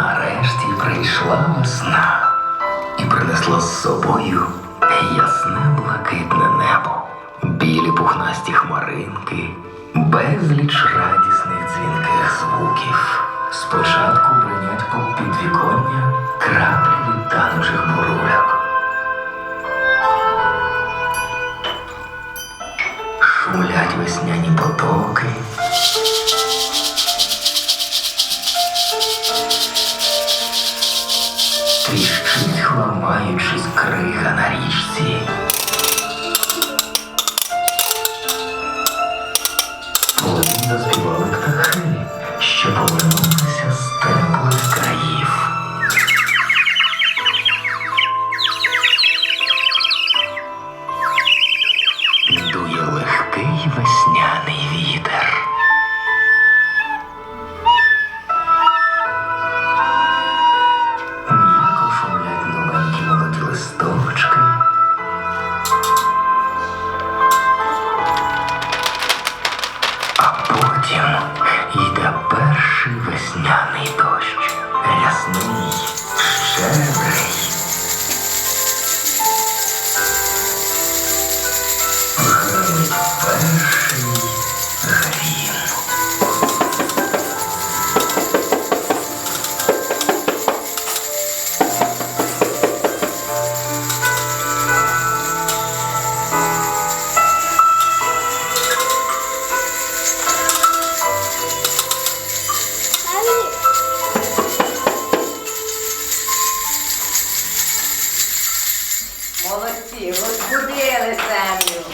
Нарешті прийшла весна і принесла з собою ясне блакитне небо, білі пухнасті хмаринки, безліч радісних дзвінких звуків. Спочатку бринять по підвіконня краплі від танучих бурульок. Шумлять весняні потоки. Крига на річці. Потім заспівали птахи, що повернулися з теплих перший весняний дощ. Рясний. Молодці, розбудили землю.